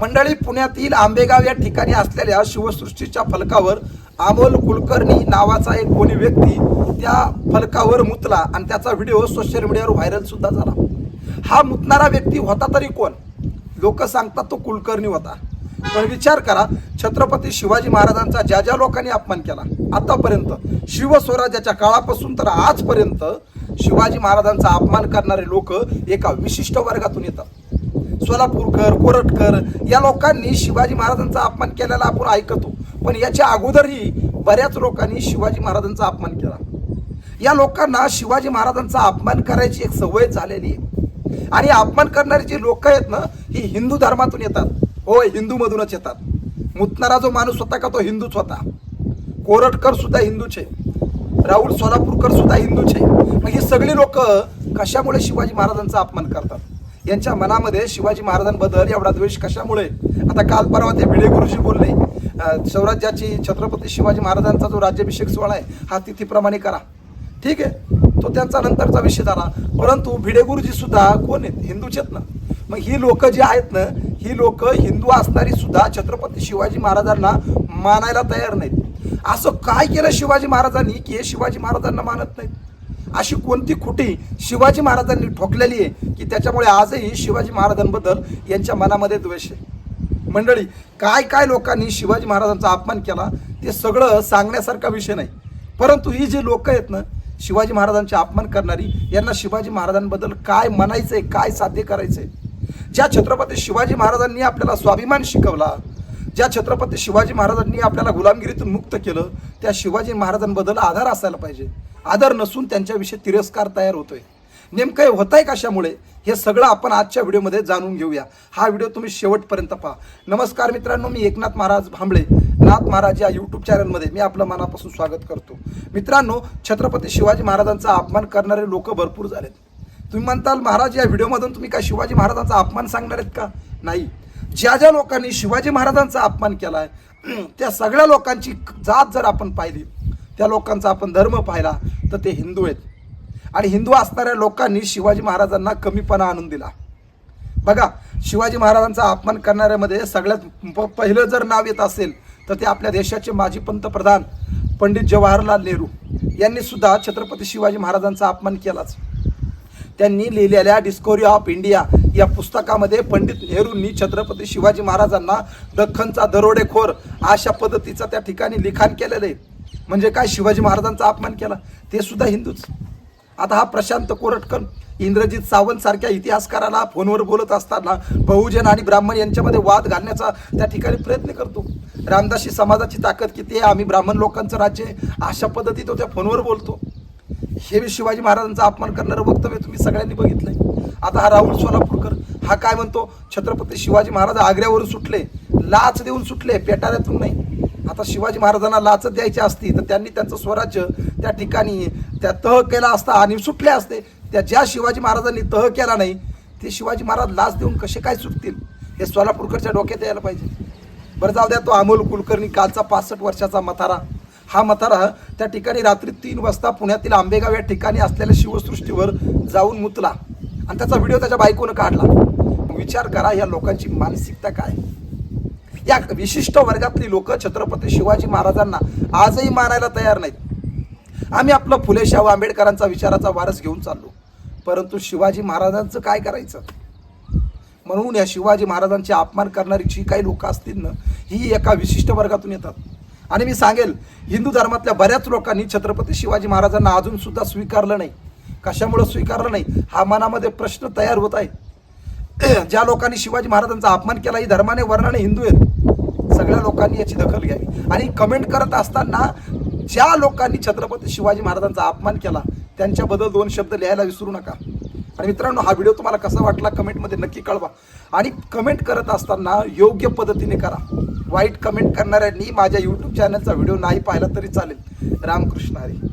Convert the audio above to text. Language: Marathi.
मंडळी पुण्यातील आंबेगाव या ठिकाणी असलेल्या शिवसृष्टीच्या फलकावर अमोल कुलकर्णी नावाचा एक कोणी व्यक्ती त्या फलकावर मुतला आणि त्याचा व्हिडिओ सोशल मीडियावर व्हायरल सुद्धा झाला. हा मुतणारा व्यक्ती होता तरी कोण? लोक सांगतात तो कुलकर्णी होता. पण विचार करा छत्रपती शिवाजी महाराजांचा ज्या ज्या लोकांनी अपमान केला आतापर्यंत शिवस्वराज्याच्या काळापासून तर आजपर्यंत शिवाजी महाराजांचा अपमान करणारे लोक एका विशिष्ट वर्गातून येतात. सोलापूरकर कोरटकर या लोकांनी शिवाजी महाराजांचा अपमान केलेला आपण ऐकतो. पण याच्या अगोदरही बऱ्याच लोकांनी शिवाजी महाराजांचा अपमान केला. या लोकांना शिवाजी महाराजांचा अपमान करायची एक सवय झालेली आहे. आणि अपमान करणारे जे लोक आहेत ना ही हिंदू धर्मातून येतात. होय हिंदूमधूनच येतात. मुतणारा जो माणूस होता का तो हिंदूच होता. कोरटकर सुद्धा हिंदूचे. राहुल सोलापूरकर सुद्धा हिंदूचे. मग ही सगळी लोक कशामुळे शिवाजी महाराजांचा अपमान करतात? यांच्या मनामध्ये शिवाजी महाराजांबद्दल एवढा द्वेष कशामुळे? आता काल परवा ते भिडे गुरुजी बोलले स्वराज्याची छत्रपती शिवाजी महाराजांचा जो राज्याभिषेक सोहळा आहे हा तिथीप्रमाणे करा. ठीक आहे? तो त्यांचा नंतरचा विषय झाला. परंतु भिडे गुरुजी सुद्धा कोण आहेत? हिंदूच आहेत ना? मग ही लोक जी आहेत ना ही लोक हिंदू असणारी सुद्धा छत्रपती शिवाजी महाराजांना मानायला तयार नाहीत. असं काय केलं शिवाजी महाराजांनी की हे शिवाजी महाराजांना मानत नाहीत? अशी कोणती खुटी शिवाजी महाराजांनी ठोकलेली आहे की त्याच्यामुळे आजही शिवाजी महाराजांबद्दल यांच्या मनामध्ये द्वेष आहे. मंडळी काय काय लोकांनी शिवाजी महाराजांचा अपमान केला ते सगळं सांगण्यासारखा विषय नाही. परंतु ही जी लोकं आहेत ना शिवाजी महाराजांचे अपमान करणारी यांना शिवाजी महाराजांबद्दल काय म्हणायचं आहे काय साध्य करायचंय? ज्या छत्रपती शिवाजी महाराजांनी आपल्याला स्वाभिमान शिकवला ज्या छत्रपती शिवाजी महाराजांनी आपल्याला गुलामगिरीतून मुक्त केलं त्या शिवाजी महाराजांबद्दल आधार असायला पाहिजे. आदर नसून त्यांच्याविषयी तिरस्कार तयार होतोय. नेमकं हे होत आहे कशामुळे? हे सगळं आपण आजच्या व्हिडिओमध्ये जाणून घेऊया. हा व्हिडिओ तुम्ही शेवटपर्यंत पहा. नमस्कार मित्रांनो मी एकनाथ महाराज भांबळे. नाथ महाराज या यूट्यूब चॅनलमध्ये मी आपलं मनापासून स्वागत करतो. मित्रांनो छत्रपती शिवाजी महाराजांचा अपमान करणारे लोक भरपूर झालेत. तुम्ही म्हणताल महाराज या व्हिडिओमधून तुम्ही काय शिवाजी महाराजांचा अपमान सांगणार आहेत का? नाही. ज्या ज्या लोकांनी शिवाजी महाराजांचा अपमान केला आहे त्या सगळ्या लोकांची जात जर आपण पाहिली त्या लोकांचा आपण धर्म पाहिला तर ते हिंदू आहेत. आणि हिंदू असणाऱ्या लोकांनी शिवाजी महाराजांना कमीपणा आणून दिला. बघा शिवाजी महाराजांचा अपमान करणाऱ्यामध्ये सगळ्यात प- पहिलं जर नाव येत असेल तर ते आपल्या देशाचे माजी पंतप्रधान पंडित जवाहरलाल नेहरू यांनी सुद्धा छत्रपती शिवाजी महाराजांचा अपमान केलाच. त्यांनी लिहिलेल्या डिस्कवरी ऑफ इंडिया या पुस्तकामध्ये पंडित नेहरूंनी छत्रपती शिवाजी महाराजांना दख्खनचा दरोडेखोर अशा पद्धतीचा त्या ठिकाणी लिखाण केलेलं आहे. म्हणजे काय? शिवाजी महाराजांचा अपमान केला. ते सुद्धा हिंदूच. आता हा प्रशांत कोरटकर इंद्रजित सावंत सारख्या इतिहासकाराला फोनवर बोलत असताना बहुजन आणि ब्राह्मण यांच्यामध्ये वाद घालण्याचा त्या ठिकाणी प्रयत्न करतो. रामदासी समाजाची ताकद किती आहे? आम्ही ब्राह्मण लोकांचं राज्य अशा पद्धतीत तो त्या फोनवर बोलतो. हे शिवाजी महाराजांचा अपमान करणारं वक्तव्य तुम्ही सगळ्यांनी बघितलंय. आता हा राहुल सोलापूरकर हा काय म्हणतो? छत्रपती शिवाजी महाराज आग्र्यावरून सुटले. लाच देऊन सुटले पेटाऱ्यातून नाही. आता शिवाजी महाराजांना लाच द्यायची असती तर त्यांनी त्यांचं स्वराज्य त्या ठिकाणी त्या तह केला असता आणि सुटले असते. त्या ज्या शिवाजी महाराजांनी तह केला नाही ते शिवाजी महाराज लाच देऊन कसे काय सुटतील? हे सोलापूरकरच्या डोक्यात यायला पाहिजे. बरं जाऊ द्या तो अमोल कुलकर्णी कालचा पासष्ट वर्षाचा मथारा. हा मथारा त्या ठिकाणी रात्री तीन वाजता पुण्यातील आंबेगाव या ठिकाणी असलेल्या शिवसृष्टीवर जाऊन मुतला. आणि त्याचा व्हिडिओ त्याच्या बायकोनं काढला. विचार करा या लोकांची मानसिकता काय? या विशिष्ट वर्गातली लोक छत्रपती शिवाजी महाराजांना आजही मानायला तयार नाहीत. आम्ही आपलं फुले शाहू आंबेडकरांचा विचाराचा वारस घेऊन चाललो. परंतु शिवाजी महाराजांचं काय करायचं? म्हणून या शिवाजी महाराजांचे अपमान करणारी जी काही लोकं असतील ना ही एका विशिष्ट वर्गातून येतात. आणि मी सांगेल हिंदू धर्मातल्या बऱ्याच लोकांनी छत्रपती शिवाजी महाराजांना अजून सुद्धा स्वीकारलं नाही. कशामुळे स्वीकारलं नाही? हा मनामध्ये प्रश्न तयार होत आहे ज्या लोकांनी शिवाजी महाराजांचा अपमान केला ही धर्माने वर्णाने हिंदू आहेत. सगळ्या लोकांनी याची दखल घ्यावी. आणि कमेंट करत असताना ज्या लोकांनी छत्रपती शिवाजी महाराजांचा अपमान केला त्यांच्याबद्दल दोन शब्द लिहायला विसरू नका. आणि मित्रांनो हा व्हिडिओ तुम्हाला कसा वाटला कमेंटमध्ये नक्की कळवा. आणि कमेंट करत असताना योग्य पद्धतीने करा. वाईट कमेंट करणाऱ्यांनी माझ्या यूट्यूब चॅनलचा व्हिडिओ नाही पाहिला तरी चालेल. रामकृष्ण हरी.